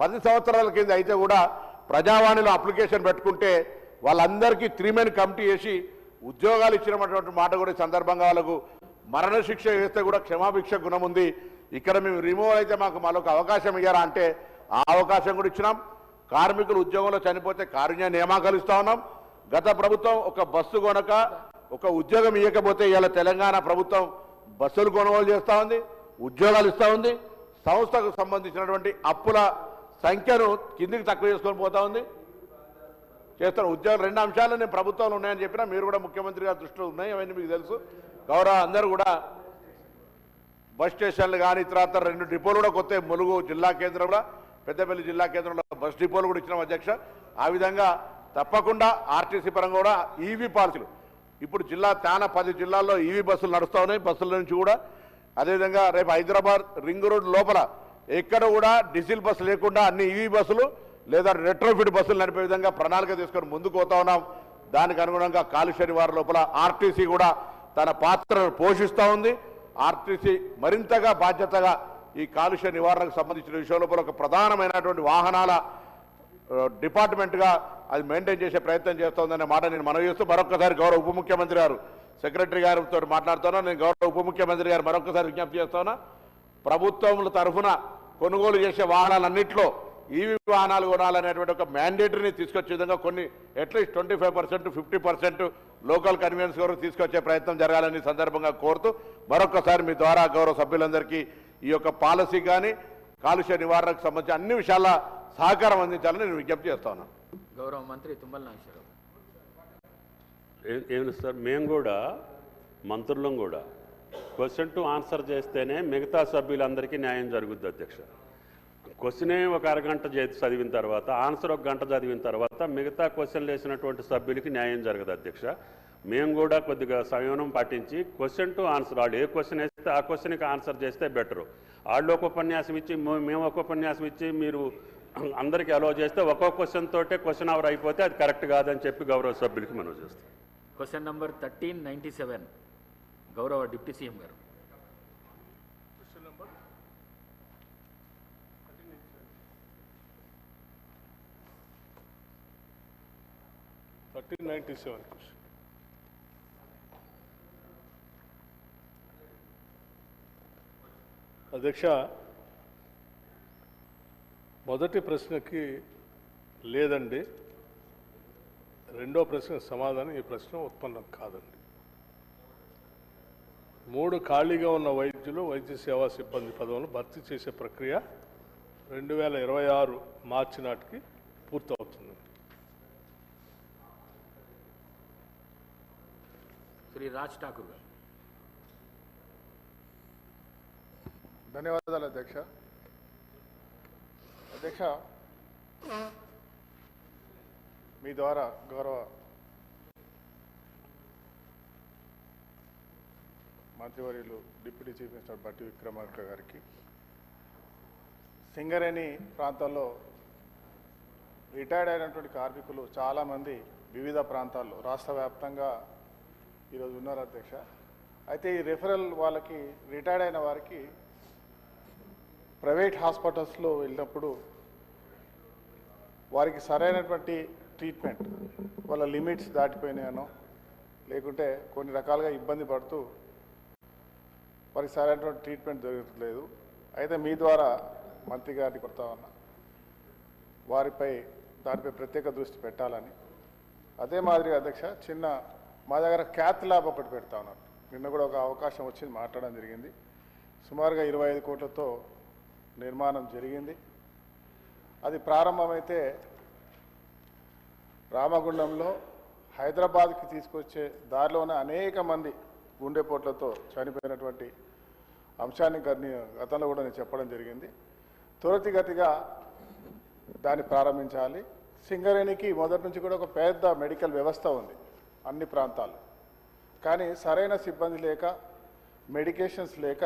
పది సంవత్సరాల కింద అయితే కూడా ప్రజావాణిలో అప్లికేషన్ పెట్టుకుంటే వాళ్ళందరికీ త్రీ మెన్ కమిటీ వేసి ఉద్యోగాలు ఇచ్చినటువంటి మాట కూడా సందర్భంగా వాళ్ళకు మరణశిక్ష వేస్తే కూడా క్షమాభిక్ష గుణం ఉంది. ఇక్కడ మేము రిమూవల్ అయితే మాకు మరొక అవకాశం ఇయ్యారా అంటే ఆ అవకాశం కూడా ఇచ్చినాం. కార్మికులు ఉద్యోగంలో చనిపోతే కారుణ్య నియామకాలు ఇస్తా ఉన్నాం. గత ప్రభుత్వం ఒక బస్సు కొనక ఒక ఉద్యోగం ఇవ్వకపోతే ఇవాళ తెలంగాణ ప్రభుత్వం బస్సులు కొనుగోలు చేస్తూ ఉంది ఉద్యోగాలు ఇస్తూ ఉంది. సంస్థకు సంబంధించినటువంటి అప్పుల సంఖ్యను కిందికి తక్కువ చేసుకొని పోతా ఉంది. చేస్తారు ఉద్యోగం రెండు అంశాలు నేను ప్రభుత్వంలో ఉన్నాయని చెప్పినా మీరు కూడా ముఖ్యమంత్రి గారి దృష్టిలో ఉన్నాయి అవన్నీ మీకు తెలుసు. గౌరవ అందరూ కూడా బస్ స్టేషన్లు కానీ తర్వాత రెండు డిపోలు కూడా కొత్త ములుగు జిల్లా కేంద్రంలో పెద్దపల్లి జిల్లా కేంద్రంలో బస్ డిపోలు కూడా ఇచ్చినాం అధ్యక్ష. ఆ విధంగా తప్పకుండా ఆర్టీసీ పరంగా కూడా ఈవీ పాలసీలు. ఇప్పుడు జిల్లా తాన పది జిల్లాల్లో ఈవీ బస్సులు నడుస్తూ ఉన్నాయి బస్సుల నుంచి కూడా. అదేవిధంగా రేపు హైదరాబాద్ రింగ్ రోడ్ లోపల ఎక్కడ కూడా డీజిల్ బస్సు లేకుండా అన్ని ఈవీ బస్సులు లేదా రెట్రోఫిట్ బస్సులు నడిపే విధంగా ప్రణాళిక తీసుకొని ముందుకు పోతా ఉన్నాం. దానికి అనుగుణంగా కాలుష్య నివారణ లోపల ఆర్టీసీ కూడా తన పాత్రను పోషిస్తూ ఉంది. ఆర్టీసీ మరింతగా బాధ్యతగా ఈ కాలుష్య నివారణకు సంబంధించిన విషయం లోపల ఒక ప్రధానమైనటువంటి వాహనాల డిపార్ట్మెంట్గా అది మెయింటైన్ చేసే ప్రయత్నం చేస్తోందనే మాట నేను మనవి చేస్తూ మరొకసారి గౌరవ ఉప ముఖ్యమంత్రి గారు సెక్రటరీ గారితో మాట్లాడుతున్నా. నేను గౌరవ ఉప ముఖ్యమంత్రి గారు మరొకసారి విజ్ఞప్తి చేస్తున్నా ప్రభుత్వముల తరఫున కొనుగోలు చేసే వాహనాలన్నింటిలో ఈవీ వాహనాలు కొనాలనేటువంటి ఒక మ్యాండేటరీని తీసుకొచ్చే విధంగా కొన్ని at least twenty five percent fifty percent local convenience వరకు తీసుకొచ్చే ప్రయత్నం జరగాలని ఈ సందర్భంగా కోరుతూ మరొకసారి మీ ద్వారా గౌరవ సభ్యులందరికీ ఈ యొక్క పాలసీ కానీ కాలుష్య నివారణకు సంబంధించి అన్ని విషయాల సహకారం అందించాలని నేను విజ్ఞప్తి చేస్తా ఉన్నాను. గౌరవ మంత్రి తుమ్మల నాగేశ్వరరావు. ఏ- ఏమిటి సార్ మేము కూడా మంత్రులం కూడా క్వశ్చన్ టు ఆన్సర్ చేస్తేనే మిగతా సభ్యులందరికీ న్యాయం జరుగుద్ది అధ్యక్ష. క్వశ్చనే ఒక అరగంట చదివిన తర్వాత ఆన్సర్ ఒక గంట చదివిన తర్వాత మిగతా క్వశ్చన్లు వేసినటువంటి సభ్యులకి న్యాయం జరగదు అధ్యక్ష. మేము కూడా కొద్దిగా సంయమనం పాటించి క్వశ్చన్ టు ఆన్సర్ వాళ్ళు ఏ క్వశ్చన్ వేస్తే ఆ క్వశ్చన్కి ఆన్సర్ చేస్తే బెటరు. వాళ్ళు ఒక ఉపన్యాసం ఇచ్చి మేము ఒక ఉపన్యాసం ఇచ్చి మీరు అందరికీ అలో చేస్తే ఒక్కొక్క క్వశ్చన్ తోటే క్వశ్చన్ అవర్ అయిపోతే అది కరెక్ట్ కాదని చెప్పి గౌరవ సభ్యులకి మనం చేస్తాం. Question number thirteen ninety seven. గౌరవ డిప్యూటీ సీఎం గారు. థర్టీన్ నైంటీ సెవెన్ క్వశ్చన్ అధ్యక్ష మొదటి ప్రశ్నకి లేదండి. రెండో ప్రశ్న సమాధానం ఈ ప్రశ్న ఉత్పన్నం కాదండి. మూడు ఖాళీగా ఉన్న వైద్యులు వైద్య సేవా సిబ్బంది పదవులను భర్తీ చేసే ప్రక్రియ రెండు వేల ఇరవై ఆరు మార్చి నాటికి పూర్తవుతుంది. శ్రీ రాజ్ ఠాకూర్ గారు. ధన్యవాదాలు అధ్యక్ష. అధ్యక్ష మీ ద్వారా గౌరవ మంత్రివర్యులు డిప్యూటీ చీఫ్ మినిస్టర్ బట్టి విక్రమార్క గారికి. సింగరేణి ప్రాంతాల్లో రిటైర్డ్ అయినటువంటి కార్మికులు చాలామంది వివిధ ప్రాంతాల్లో రాష్ట్ర వ్యాప్తంగా ఈరోజు ఉన్నారు అధ్యక్ష. అయితే ఈ రెఫరల్ వాళ్ళకి రిటైర్డ్ అయిన వారికి ప్రైవేట్ హాస్పిటల్స్లో వెళ్ళినప్పుడు వారికి సరైనటువంటి ట్రీట్మెంట్ వాళ్ళ లిమిట్స్ దాటిపోయినాయనో లేకుంటే కొన్ని రకాలుగా ఇబ్బంది పడుతూ మరి సరైనటువంటి ట్రీట్మెంట్ జరగట్లేదు అయితే మీ ద్వారా మంత్రి గారిని కొడతా ఉన్నా. వారిపై దానిపై ప్రత్యేక దృష్టి పెట్టాలని. అదే మాదిరిగా అధ్యక్ష చిన్న మా దగ్గర క్యాత్ ల్యాబ్ ఒకటి పెడతా ఉన్నారు. నిన్న కూడా ఒక అవకాశం వచ్చింది మాట్లాడడం జరిగింది. సుమారుగా ఇరవై ఐదు కోట్లతో నిర్మాణం జరిగింది. అది ప్రారంభమైతే రామగుండంలో హైదరాబాద్కి తీసుకొచ్చే దారిలోనే అనేక మంది గుండెపోట్లతో చనిపోయినటువంటి అంశాన్ని గని గతంలో కూడా నేను చెప్పడం జరిగింది. త్వరితగతిగా దాన్ని ప్రారంభించాలి. సింగరేణికి మొదటి నుంచి కూడా ఒక పెద్ద మెడికల్ వ్యవస్థ ఉంది అన్ని ప్రాంతాలు. కానీ సరైన సిబ్బంది లేక మెడికేషన్స్ లేక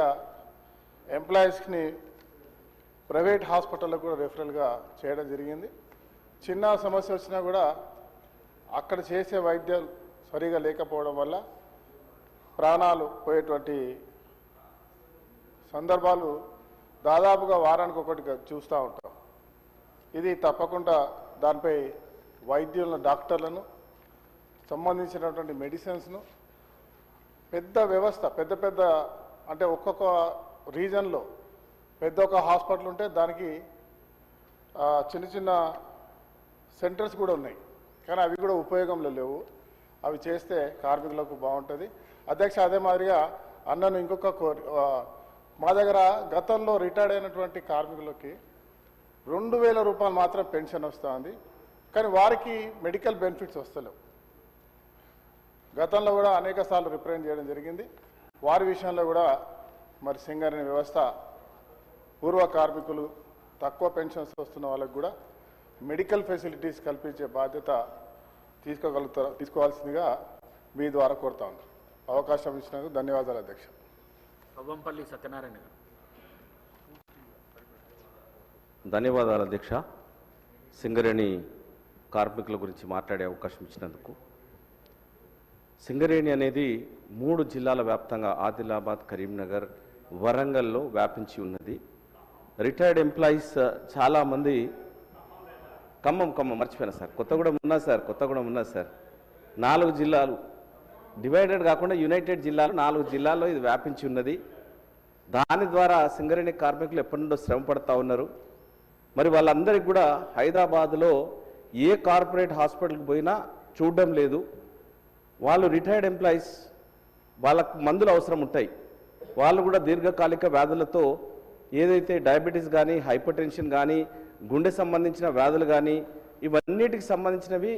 ఎంప్లాయీస్ని ప్రైవేట్ హాస్పిటల్లో కూడా రెఫరల్గా చేయడం జరిగింది. చిన్న సమస్య వచ్చినా కూడా అక్కడ చేసే వైద్యం సరిగా లేకపోవడం వల్ల ప్రాణాలు పోయేటువంటి సందర్భాలు దాదాపుగా వారానికి ఒకటి చూస్తూ ఉంటాం. ఇది తప్పకుండా దానిపై వైద్యులను డాక్టర్లను సంబంధించినటువంటి మెడిసిన్స్ను పెద్ద వ్యవస్థ పెద్ద పెద్ద అంటే ఒక్కొక్క రీజన్లో పెద్ద ఒక హాస్పిటల్ ఉంటే దానికి చిన్న చిన్న సెంటర్స్ కూడా ఉన్నాయి. కానీ అవి కూడా ఉపయోగంలో లేవు. అవి చేస్తే కార్మికులకు బాగుంటుంది. అధ్యక్ష అదే మాదిరిగా అన్నను ఇంకొక మా దగ్గర గతంలో రిటైర్డ్ అయినటువంటి కార్మికులకి రెండు వేల రూపాయలు మాత్రం పెన్షన్ వస్తుంది. కానీ వారికి మెడికల్ బెనిఫిట్స్ వస్తలేవు. గతంలో కూడా అనేక సార్లు రిప్రజెంట్ చేయడం జరిగింది. వారి విషయంలో కూడా మరి సింగరేణి వ్యవస్థ పూర్వ కార్మికులు తక్కువ పెన్షన్స్ వస్తున్న వాళ్ళకు కూడా మెడికల్ ఫెసిలిటీస్ కల్పించే బాధ్యత తీసుకోగలుగుతారు తీసుకోవాల్సిందిగా మీ ద్వారా కోరుతా ఉన్నాను అవకాశం ఇచ్చినందుకు ధన్యవాదాలు అధ్యక్ష. కవ్వంపల్లి సత్యనారాయణ గారు. ధన్యవాదాలు అధ్యక్ష. సింగరేణి కార్మికుల గురించి మాట్లాడే అవకాశం ఇచ్చినందుకు. సింగరేణి అనేది మూడు జిల్లాల వ్యాప్తంగా ఆదిలాబాద్ కరీంనగర్ వరంగల్లో వ్యాపించి ఉన్నది. రిటైర్డ్ ఎంప్లాయీస్ చాలామంది ఖమ్మం ఖమ్మం మర్చిపోయినా సార్. కొత్తగూడెం ఉన్నా సార్ కొత్తగూడెం ఉన్నా సార్. నాలుగు జిల్లాలు డివైడెడ్ కాకుండా యునైటెడ్ జిల్లాలు నాలుగు జిల్లాల్లో ఇది వ్యాపించి ఉన్నది. దాని ద్వారా సింగరేణి కార్మికులు ఎప్పటి నుండో శ్రమ పడతా ఉన్నారు. మరి వాళ్ళందరికీ కూడా హైదరాబాద్లో ఏ కార్పొరేట్ హాస్పిటల్కి పోయినా చూడడం లేదు. వాళ్ళు రిటైర్డ్ ఎంప్లాయీస్ వాళ్ళకు మందులు అవసరం ఉంటాయి. వాళ్ళు కూడా దీర్ఘకాలిక వ్యాధులతో ఏదైతే డయాబెటీస్ కానీ హైపర్ టెన్షన్ కానీ గుండె సంబంధించిన వ్యాధులు కానీ ఇవన్నిటికి సంబంధించినవి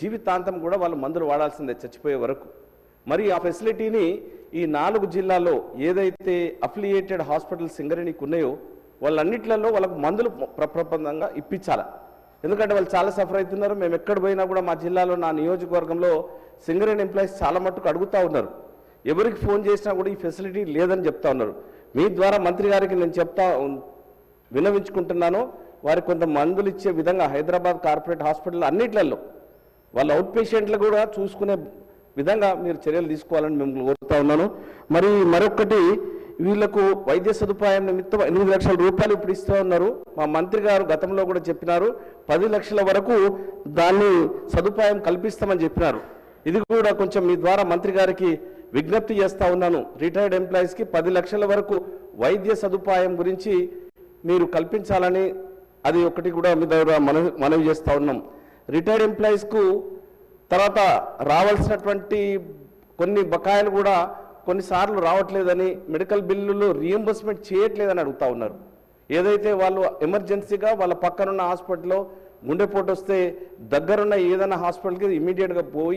జీవితాంతం కూడా వాళ్ళు మందులు వాడాల్సిందే చచ్చిపోయే వరకు. మరి ఆ ఫెసిలిటీని ఈ నాలుగు జిల్లాల్లో ఏదైతే అఫిలియేటెడ్ హాస్పిటల్ సింగరేణికి ఉన్నాయో వాళ్ళన్నిట్లలో వాళ్ళకు మందులు ప్రప్రబంధంగా ఇప్పించాలి. ఎందుకంటే వాళ్ళు చాలా సఫర్ అవుతున్నారు. మేము ఎక్కడ పోయినా కూడా మా జిల్లాలో నా నియోజకవర్గంలో సింగరేణి ఎంప్లాయీస్ చాలా మట్టుకు అడుగుతూ ఉన్నారు. ఎవరికి ఫోన్ చేసినా కూడా ఈ ఫెసిలిటీ లేదని చెప్తా ఉన్నారు. మీ ద్వారా మంత్రి గారికి నేను చెప్తా వినవించుకుంటున్నాను వారికి కొంత మందులు ఇచ్చే విధంగా హైదరాబాద్ కార్పొరేట్ హాస్పిటల్ అన్నిట్లలో వాళ్ళ అవుట్ పేషెంట్లు కూడా చూసుకునే విధంగా మీరు చర్యలు తీసుకోవాలని మిమ్మల్ని కోరుతా ఉన్నాను. మరి మరొకటి వీళ్ళకు వైద్య సదుపాయం నిమిత్తం ఎనిమిది లక్షల రూపాయలు ఇప్పుడు ఇస్తూ ఉన్నారు. మా మంత్రి గారు గతంలో కూడా చెప్పినారు పది లక్షల వరకు దాన్ని సదుపాయం కల్పిస్తామని చెప్పినారు. ఇది కూడా కొంచెం మీ ద్వారా మంత్రి గారికి విజ్ఞప్తి చేస్తూ ఉన్నాను. రిటైర్డ్ ఎంప్లాయీస్కి పది లక్షల వరకు వైద్య సదుపాయం గురించి మీరు కల్పించాలని అది ఒకటి కూడా మీ దగ్గర మనవి మనవి చేస్తూ ఉన్నాం. రిటైర్డ్ ఎంప్లాయీస్కు తర్వాత రావాల్సినటువంటి కొన్ని బకాయిలు కూడా కొన్నిసార్లు రావట్లేదని మెడికల్ బిల్లులు రియంబర్స్మెంట్ చేయట్లేదని అడుగుతా ఉన్నారు. ఏదైతే వాళ్ళు ఎమర్జెన్సీగా వాళ్ళ పక్కనున్న హాస్పిటల్లో గుండెపోటు వస్తే దగ్గరున్న ఏదైనా హాస్పిటల్కి ఇమీడియట్గా పోయి